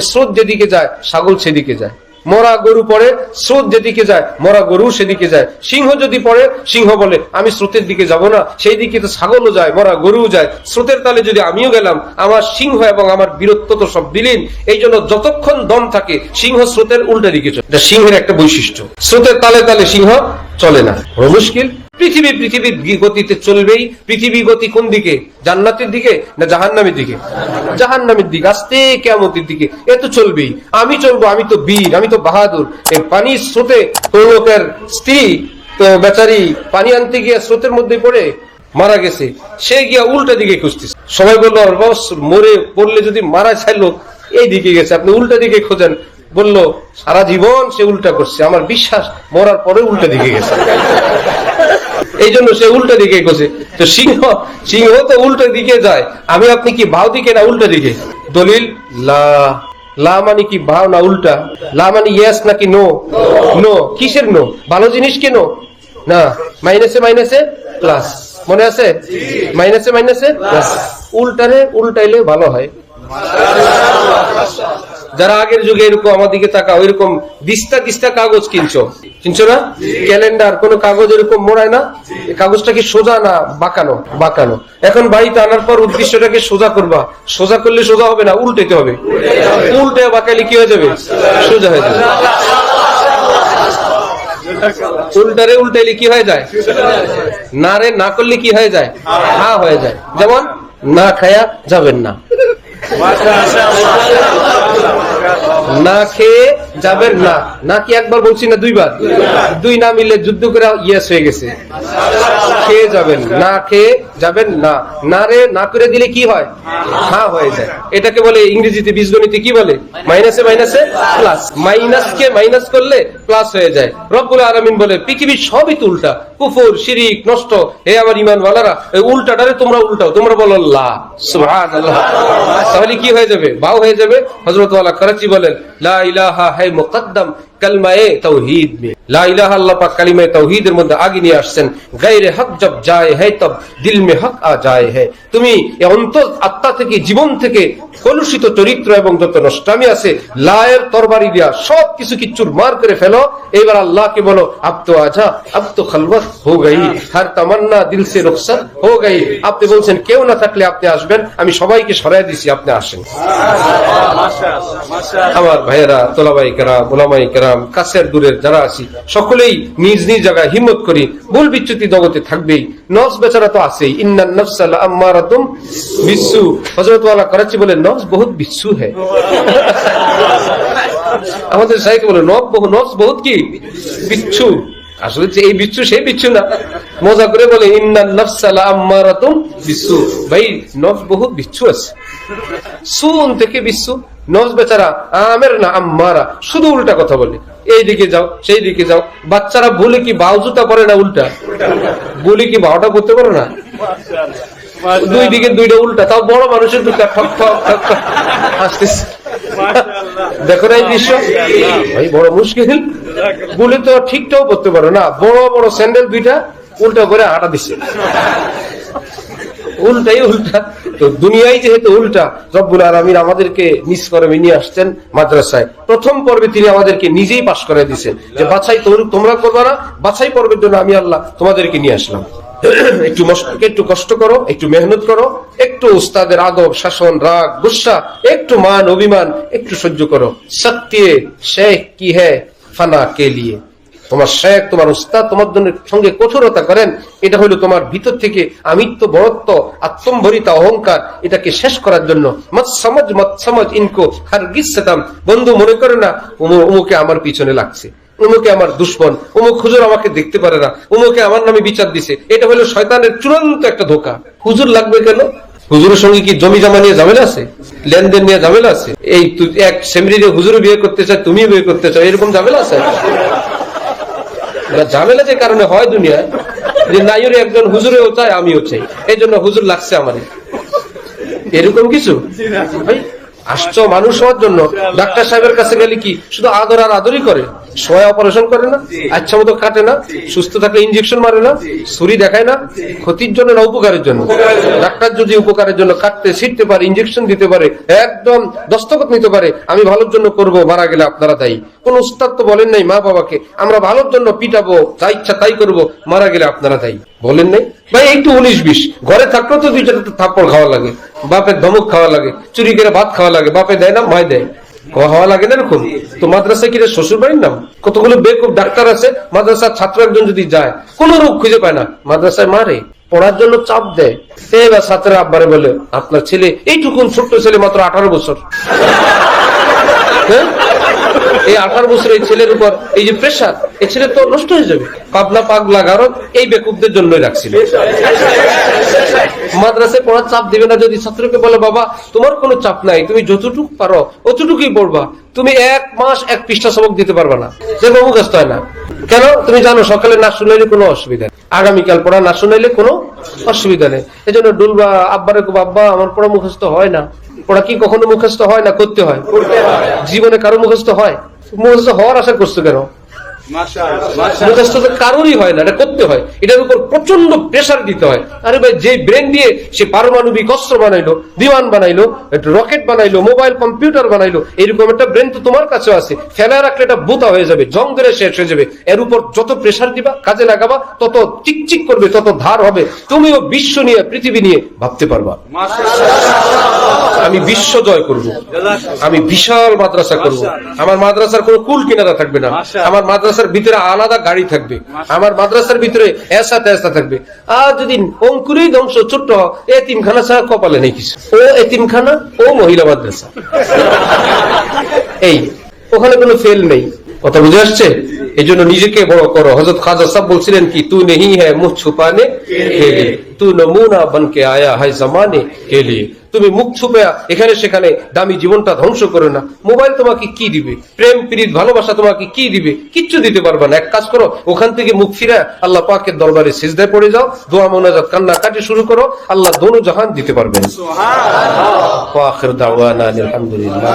স্রোত যেদিকে যায়, ছাগল সেদিকে যায়। মরা গরু পড়ে, স্রোত যেদিকে যায়, মরা গরু সেদিকে যায়। সিংহ যদি পড়ে, সিংহ বলে, আমি স্রোতের দিকে যাব না। সেই দিকে তো ছাগলও যায়, মরা গরুও যায়। স্রোতের তালে যদি আমিও গেলাম, আমার সিংহ এবং আমার বীরত্ব তো সব বিলীন। এই জন্য যতক্ষণ দম থাকে, সিংহ স্রোতের উল্টা দিকে চলে। সিংহের একটা বৈশিষ্ট্য। স্রোতের তালে তালে সিংহ চলে না। মুশকিল। পৃথিবী পৃথিবীর গতিতে চলবেই। পৃথিবী গতি কোন দিকে? জান্নাতের দিকে না জাহান্নামের দিকে? জাহান্নামের দিকে। আস্তে কেমতের দিকে। এ তো চলবেই। আমি চলবো আমি তো বীর আমি তো বাহাদুর। পানির স্রোতে কোন লোকের স্ত্রী বেচারি পানি আনতে গিয়ে স্রোতের মধ্যে পড়ে মারা গেছে। সে গিয়া উল্টা দিকে খুঁজতেছে। সবাই বলল "আরে বাবা, মরে পড়লে যদি মারা চাইলো এই দিকে গেছে। আপনি উল্টা দিকে খোঁজেন। বলল সারা জীবন সে উল্টা করছে। আমার বিশ্বাস মরার পরে উল্টা দিকে গেছে। এই জন্য সে উল্টো দিকে গেছে তো সিংহ সিংহ তো উল্টো দিকে যায়। আমি আপনি কি ভাও দিকে না উল্টো দিকে? দলিল, লা। লা মানে কি ভাও না উল্টা? লা মানে ইয়েস নাকি নো নো কিসের নো ভালো জিনিস কেন না। মাইনাসে মাইনাসে প্লাস মনে আছে? মাইনাসে মাইনাসে প্লাস উল্টারে উল্টাইলে ভালো হয়। যারা আগের যুগে এরকম আমার দিকে তাকা ওইরকম দিস্তা দিস্তা কাগজ কিনছো। কিনছো না? ক্যালেন্ডার, কোন কাগজ এরকম মোড়ায় না? কাগজটা কি সোজা না বাঁকানো? বাঁকানো। এখন বাড়িতে আনার পর উদ্দেশ্যটাকে সোজা করবা। সোজা করলে সোজা হবে না উল্টাইতে হবে। উল্টে বাঁকালে কি হয়ে যাবে? সোজা হয়ে যাবে। উল্টারে উল্টাইলে কি হয়ে যায়? না রে, না করলে কি হয়ে যায়? হা হয়ে যায়। যেমন, না খায়া যাবেন না। না খেয়ে যাবেন না। না কি একবার বলছি না দুইবার? দুই না মিলে যুদ্ধ করে ইয়েস হয়ে গেছে। খেয়ে যাবেন। না খেয়ে যাবেন না। না রে, না করে দিলে কি হয়? হ্যাঁ হয়ে যায়। এটাকে বলে ইংরেজিতে বীজগণিতে কি বলে? মাইনাসে মাইনাসে প্লাস মাইনাস কে মাইনাস করলে প্লাস হয়ে যায়। রব্বুল আলমিন বলে, পৃথিবীর সবই তো উল্টা। কুফুর, শিরিক, নষ্ট। হে আমার ইমান ওয়ালারা এই উল্টাটারে তোমরা উল্টাও। তোমরা বলো, লা। সুবহানাল্লাহ। তাহলে কি হয়ে যাবে? বাও হয়ে যাবে? হযরত ওয়ালা করাচি বলেন, লা ইলাহা مقدم কালমায়ে তাওহীদ মে। লা ইলাহা আল্লাহ পাক কালিমায়ে তাওহীদের মধ্যে আগে নিয়ে আসছেন গায়রে হক জব যায় হে তব দিল মে হক আ যায় হে। তুমি এই অন্তর আত্মা থেকে জীবন থেকে কলুষিত চরিত্র এবং যত নষ্টামি আছে লায়ের তরবারি দিয়া সব কিছু কিচ্ছুর মার করে ফেলো। এবার আল্লাহকে বলো আব তো আজা আব তো খালওয়াত হো গই হর তামান্না দিল সে রুখসত হো গই আপনি বলছেন কেউ না থাকলে আপনি আসবেন আমি সবাইকে সরাই দিছি আপনি আসেন। আমার ভাইয়েরা তোলাবাই কেরাম ওলামাই কেরাম কাছের দূরের যারা আছি, সকলেই নিজ নিজ জায়গায় হিম্মত করি ভুল বিচ্যুতি জগতে থাকবেই। নস বেচারা তো আছেই। ইন্নান নফসাল আম্মারাতুম বিচ্ছু হজরতওয়ালা করাচি বলে নফস বহুত বিচ্ছু হ্যাঁ আমাদের সাইকে বলে নফ বহু নফস বহুত কি? বিচ্ছু। আসলে এই বিচ্ছু সেই বিচ্ছু না। মজা করে বলে ইন্নান নফসাল আম্মারাতুম বিচ্ছু ভাই নফস বহুত বিচ্ছু আছে। সুন থেকে বিশ্ব নজ বেচারা আমের না আম্মারা। শুধু উল্টা কথা বলে। এই দিকে যাও সেই দিকে যাও। বাচ্চারা বলে কি বাউ জুতা পরে না উল্টা? বলে কি বাউটা করতে পারো না? দুই দিকে দুইটা উল্টা তাও বড় মানুষের দুটা। ঠক ঠক ঠক ঠক হাসতেছে দেখো না এই দৃশ্য। ভাই বড় মুশকিল। বলে তো ঠিকটাও করতে পারো না। বড় বড় স্যান্ডেল দুইটা উল্টা করে হাঁটা দিচ্ছে উল্টাই উল্টা। তো দুনিয়ায় যেহেতু উল্টা, রব্বুল আলমিন আমাদেরকে নিজ করে নিয়ে আসছেন মাদ্রাসায়। প্রথম পর্বে তিনি আমাদেরকে নিজেই পাশ করে দিচ্ছেন যে, বাছাই তোমরা করবা না, বাছাই পর্বের জন্য আমি আল্লাহ তোমাদেরকে নিয়ে আসলাম। একটু একটু কষ্ট করো, একটু মেহনত করো, একটু উস্তাদের আদব, শাসন, রাগ, গুসা, একটু মান, অভিমান, একটু সহ্য করো। সত্যি, শেখ কি হ্যাঁ ফানা কে লিয়ে? তোমার শেখ তোমার উস্তাদ, তোমার জন্য সঙ্গে কঠোরতা করেন, এটা হলো তোমার ভিতর থেকে আমিত্ব বড়ত্ব আত্মম্ভরিতা, অহংকার, এটাকে শেষ করার জন্য। মত সমাজ মত সমাজ ইনকো হার গিসাম বন্ধু, মনে করে না উমুকে আমার পিছনে লাগছে। উমুকে আমার দুশ্মন। উমুক হুজুর আমাকে দেখতে পারে না। উমুকে আমার নামে বিচার দিছে। এটা হলো শয়তানের চূড়ান্ত একটা ধোকা। হুজুর লাগবে কেন? হুজুরের সঙ্গে কি জমি জমা নিয়ে ঝামেলা আছে? লেনদেন নিয়ে ঝামেলা আছে? এই এক সেমরিরে হুজুর বিয়ে করতে চায় তুমি বিয়ে করতে চাও, এরকম ঝামেলা আছে? ঝামেলা যে কারণে হয় দুনিয়ায়, যে নাইরে একজন হুজুরেও চায়, আমিও চাই। এই জন্য হুজুর লাগছে আমার। এরকম কিছু? ভাই, আসছো মানুষ হওয়ার জন্য, ডাক্তার সাহেবের কাছে গেলে কি শুধু আদর আর আদরই করে? সোয়া অপারেশন করে না আচ্ছা মতো কাটে না সুস্থ থাকলে ইঞ্জেকশন মারে না ছুরি দেখায় না ক্ষতির জন্য না উপকারের জন্য। ডাক্তার যদি উপকারের জন্য কাটতে ছিটতে পারে ইঞ্জেকশন দিতে পারে একদম দস্তখত নিতে পারে আমি ভালোর জন্য করব মারা গেলে আপনারা দায়ী। কোন উস্তাদ তো বলেন নাই মা বাবাকে আমরা ভালোর জন্য পিটাবো যা ইচ্ছা তাই করব মারা গেলে আপনারা দায়ী। বলেন নাই? ভাই একটু উনিশ বিশ। ঘরে থাকলেও তো দুই চারটা থাপ্পড় খাওয়া লাগে বাপের ধমক খাওয়া লাগে চুরি করে ভাত খাওয়া লাগে বাপে দেয় না মায় দেয়। হওয়া লাগে না এরকম? তো মাদ্রাসায় কিরে শ্বশুর বাড়ির নাম? কতগুলো বেকুব ডাক্তার আছে মাদ্রাসার ছাত্র একজন যদি যায় কোন রোগ খুঁজে পায় না। মাদ্রাসায় মারে পড়ার জন্য চাপ দেয়। এবার ছাত্রের আব্বারে বলে আপনার ছেলে এইটুকুন ছোট্ট ছেলে মাত্র আঠারো বছর। হ্যাঁ? এই আঠারো বছর এই ছেলের উপর এই যে প্রেশার এই ছেলে তো নষ্ট হয়ে যাবে। পাবনা পাক লাগারও এই বেকুবদের জন্যই রাখছিল। মাদ্রাসায় পড়ার চাপ দিবে না যদি ছাত্রকে বলে বাবা তোমার কোনো চাপ নাই তুমি যতটুকু পারো অতটুকুই পড়বা। তুমি এক মাস এক পৃষ্ঠা সবক দিতে পারবা না। দেখব মুখস্থ হয় না। কেন? তুমি জানো সকালে না শুনাইলে কোনো অসুবিধা নেই। আগামীকাল পড়া না শুনাইলে কোনো অসুবিধা নেই। এই জন্য ডুলবা আব্বারে আব্বা আমার পড়া মুখস্থ হয় না। পড়া কি কখনো মুখস্থ হয় না? করতে হয়। জীবনে কারও মুখস্থ হয়? মুখস্থ হওয়ার আশা করছ কেন? মুখস্থ তো কারোরই হয় না এটা করতে হয়। এটার উপর প্রচণ্ড প্রেসার দিতে হয়। আরে ভাই যে ব্রেন দিয়ে সে পারমাণবিক অস্ত্র বানাইলো বিমান বানাইলো রকেট বানাইলো মোবাইল কম্পিউটার বানাইলো এরকম একটা ব্রেন তো তোমার কাছে আছে। ফেলা রাখলে এটা বোতা হয়ে যাবে জং ধরে শেষ হয়ে যাবে। এর উপর যত প্রেসার দিবা কাজে লাগাবা তত চিকচিক করবে তত ধার হবে। তুমিও বিশ্ব নিয়ে পৃথিবী নিয়ে ভাবতে পারবা। আমি বিশ্ব জয় করব। আমি বিশাল মাদ্রাসা করব। আমার মাদ্রাসার কোনো কুল কিনারা থাকবে না। আমার মাদ্রাসার ভিতরে আলাদা গাড়ি থাকবে। আমার মাদ্রাসার ভিতরে এসা তেসা থাকবে। আর যদি অঙ্কুরেই ধ্বংস ছোট্ট এতিমখানা ছাড়া কপালে নেই কিছু। ও এতিমখানা ও মহিলা মাদ্রাসা। এই ওখানে কোনো ফেল নেই। কথা বুঝে আসছে? এই জন্য নিজেকে বড় করো। হজরত খাজা সাহ বলছিলেন কি তু নেই হ্যাঁ মুখ ছুপানে তু নমুনা বনকে আয়া হায় জমানে কে লিয়ে তুমি মুখ ছুপে এখানে সেখানে দামি জীবনটা ধ্বংস করো না মোবাইল তোমাকে কি দিবে প্রেম প্রীত ভালোবাসা তোমাকে কি দিবে কিচ্ছু দিতে পারবে না। এক কাজ করো ওখান থেকে মুখ ফিরে আল্লাহ পাকের দরবারে সিজদায় পড়ে যাও। দোয়া মোনাজাত কান্না কাটি শুরু করো। আল্লাহ দোনো জাহান দিতে পারবেন। আলহামদুলিল্লাহ